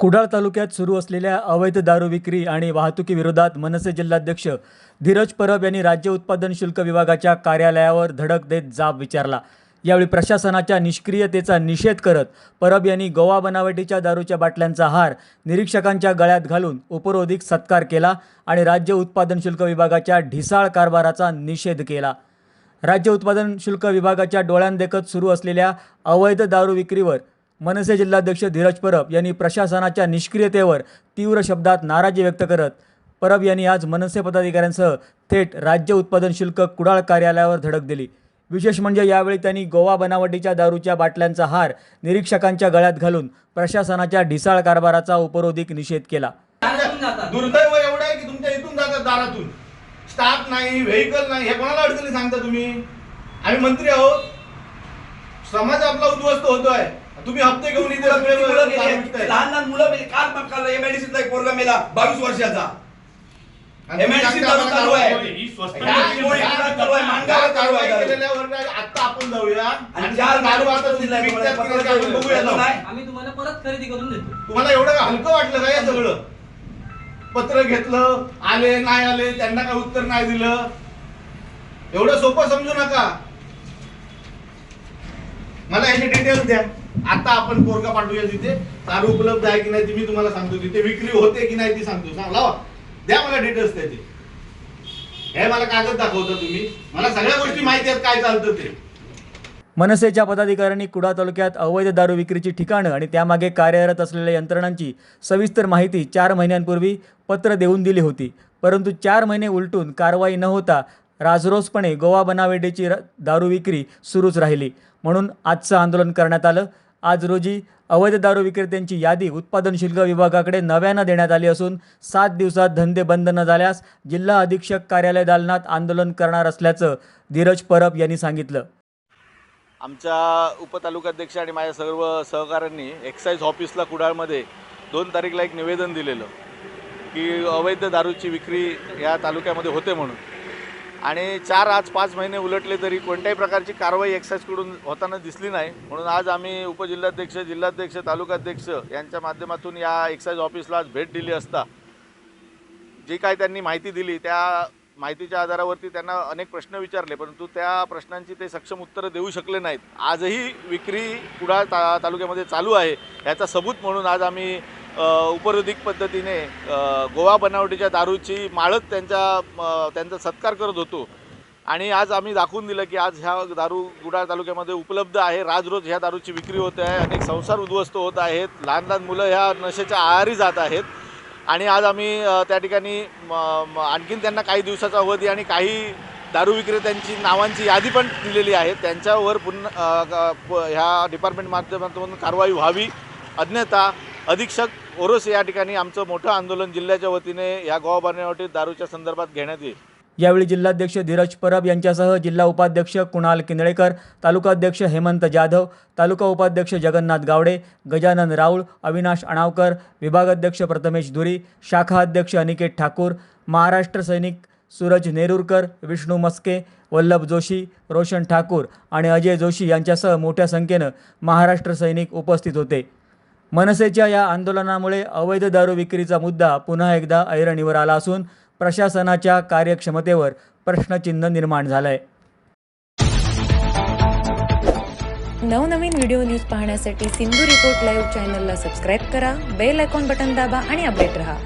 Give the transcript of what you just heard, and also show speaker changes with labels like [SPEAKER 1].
[SPEAKER 1] कुडाळ तालुक्यात सुरू असलेल्या अवैध दारू विक्री आणि वाहतुकीविरोधात मनसे जिल्हाध्यक्ष धीरज परब यांनी राज्य उत्पादन शुल्क विभागाच्या कार्यालयावर धडक देत जाब विचारला. यावेळी प्रशासनाच्या निष्क्रियतेचा निषेध करत परब यांनी गोवा बनावटीच्या दारूच्या बाटल्यांचा हार निरीक्षकांच्या गळ्यात घालून उपरोधिक सत्कार केला आणि राज्य उत्पादन शुल्क विभागाच्या ढिसाळ कारभाराचा निषेध केला. राज्य उत्पादन शुल्क विभागाच्या डोळ्यांदेखत सुरू असलेल्या अवैध दारू विक्रीवर मनसे जिल्हाध्यक्ष धीरज परब यांनी प्रशासनाच्या निष्क्रियतेवर तीव्र शब्दात नाराजी व्यक्त करत परब यांनी आज मनसे पदाधिकाऱ्यांसह थेट राज्य उत्पादन शुल्क कुडाळ कार्यालयावर धडक दिली. विशेष म्हणजे यावेळी त्यांनी गोवा बनावटीच्या दारूच्या बाटल्यांचा हार निरीक्षकांच्या गळ्यात घालून प्रशासनाच्या ढिसाळ कारभाराचा उपरोधिक निषेध केला.
[SPEAKER 2] दुर्दैव एवढं आहे की तुमच्या इथून जातात दारातून. स्टाफ नाही व्हेकल नाही हे कोणाला अडचणी सांगता तुम्ही? आम्ही मंत्री आहोत. समाज आपला उद्ध्वस्त होतोय. तुम्ही हप्ते घेऊन इथे
[SPEAKER 3] मुलं गेली? लहान लहान मुलं मेली. काल काल एमआयडीसीतला एक पोरगा मेला बावीस वर्षाचा
[SPEAKER 2] आणि तुम्ही
[SPEAKER 3] MIDC
[SPEAKER 2] सांगता
[SPEAKER 3] दारू चालू आहे.
[SPEAKER 2] ही स्वस्त
[SPEAKER 3] ह्या
[SPEAKER 2] गोष्टी
[SPEAKER 3] गोळी
[SPEAKER 2] नाही.
[SPEAKER 3] कुठं चालू आहे? मांगावर चालू आहे दारू.
[SPEAKER 2] केलेल्यावर आता आपण जाऊया
[SPEAKER 3] आणि चार
[SPEAKER 2] दारू आता तुम्ही
[SPEAKER 3] तुम्हाला.
[SPEAKER 2] बघूया.
[SPEAKER 3] नाही.
[SPEAKER 4] आम्ही तुम्हाला परत खरेदी करून देतो
[SPEAKER 2] तुम्हाला एवढं का हलकं वाटलं का हे सगळं पत्र घेतलं आले नाही आले त्यांना काही उत्तर नाही दिलं एवढं सोपं समजू नका मला याचे डिटेल्स द्या आता आपण पोरगा पाठवूया तिथे दारू उपलब्ध आहे की नाही ती मी तुम्हाला सांगतो. तिथे विक्री होते की नाही ती सांगतो. सांग लावा. द्या मला डिटेल्स त्याचे. हे मला कागद दाखवता तुम्ही. मला सगळ्या गोष्टी माहिती आहेत काय चालतं ते.
[SPEAKER 1] मनसेच्या पदाधिकाऱ्यांनी कुडा तालुक्यात अवैध दारू विक्रीची ठिकाणं आणि त्यामागे कार्यरत असलेल्या यंत्रणांची सविस्तर माहिती चार महिन्यांपूर्वी पत्र देऊन दिली होती. परंतु चार महिने उलटून कारवाई न होता राजरोसपणे गोवा बनावेडेची दारू विक्री सुरूच राहिली. म्हणून आजचं आंदोलन करण्यात आलं. आज रोजी अवैध दारू विक्रेत्यांची यादी उत्पादन शुल्क विभागाकडे नव्यानं देण्यात आली असून सात दिवसात धंदे बंद न झाल्यास जिल्हा अधीक्षक कार्यालय दालनात आंदोलन करणार असल्याचं धीरज परब यांनी सांगितलं.
[SPEAKER 5] आमच्या उपतालुकाध्यक्ष आणि माझ्या सर्व सहकाऱ्यांनी एक्साईज ऑफिसला कुडाळमध्ये दोन तारीखला एक निवेदन दिलेलं की अवैध दारूची विक्री या तालुक्यामध्ये होते म्हणून. आणि चार आज पाच महिने उलटले तरी कोणत्याही प्रकारची कारवाई एक्साईजकडून होताना दिसली नाही. म्हणून आज आम्ही उपजिल्हाध्यक्ष जिल्हाध्यक्ष तालुकाध्यक्ष यांच्या माध्यमातून या एक्साईज ऑफिसला आज भेट दिली असता. जी काय त्यांनी माहिती दिली त्या माहितीच्या आधारावरती त्यांना अनेक प्रश्न विचारले परंतु त्या प्रश्नांची ते सक्षम उत्तरं देऊ शकले नाहीत. आजही विक्री कुडाळ ता तालुक्यामध्ये चालू आहे. याचा सबूत म्हणून आज आम्ही उपरोधिक पद्धतीने गोवा बनावटीच्या दारूची माळत त्यांच्या त्यांचा सत्कार करत होतो. आणि आज आम्ही दाखवून दिलं की आज ह्या दारू गुडाळ तालुक्यामध्ये उपलब्ध आहे. राज रोज ह्या दारूची विक्री होते आहे. अनेक संसार उद्ध्वस्त होत आहेत. लहान लहान मुलं ह्या नशेच्या आहारी जात आहेत. आणि आज आम्ही त्या ठिकाणी आणखीन त्यांना काही दिवसाचा अवधी आणि काही दारू विक्रेत्यांची नावांची यादी पण दिलेली आहे. त्यांच्यावर पुन्हा ह्या डिपार्टमेंट माध्यमातून कारवाई व्हावी. अन्यथा अधीक्षक ओरोस या ठिकाणी आमचं मोठं आंदोलन जिल्ह्याच्या वतीने या गोवा बनावटी दारूच्या संदर्भात घेण्यात येईल.
[SPEAKER 1] यावेळी जिल्हाध्यक्ष धीरज परब यांच्यासह जिल्हा उपाध्यक्ष कुणाल किंदळेकर तालुकाध्यक्ष हेमंत जाधव तालुका उपाध्यक्ष जगन्नाथ गावडे गजानन राऊळ अविनाश अणावकर विभागाध्यक्ष प्रथमेश धुरी शाखा अध्यक्ष अनिकेत ठाकूर महाराष्ट्र सैनिक सूरज नेरूरकर विष्णू मस्के वल्लभ जोशी रोशन ठाकूर आणि अजय जोशी यांच्यासह मोठ्या संख्येनं महाराष्ट्र सैनिक उपस्थित होते. मनसेच्या या आंदोलनामुळे अवैध दारू विक्रीचा मुद्दा पुन्हा एकदा ऐरणीवर आला असून प्रशासनाच्या कार्यक्षमतेवर प्रश्नचिन्ह निर्माण झालंय.
[SPEAKER 6] नवनवीन व्हिडिओ न्यूज पाहण्यासाठी सिंधू रिपोर्ट लाईव्ह चॅनलला सबस्क्राईब करा बेल आयकॉन बटन दाबा आणि अपडेट रहा.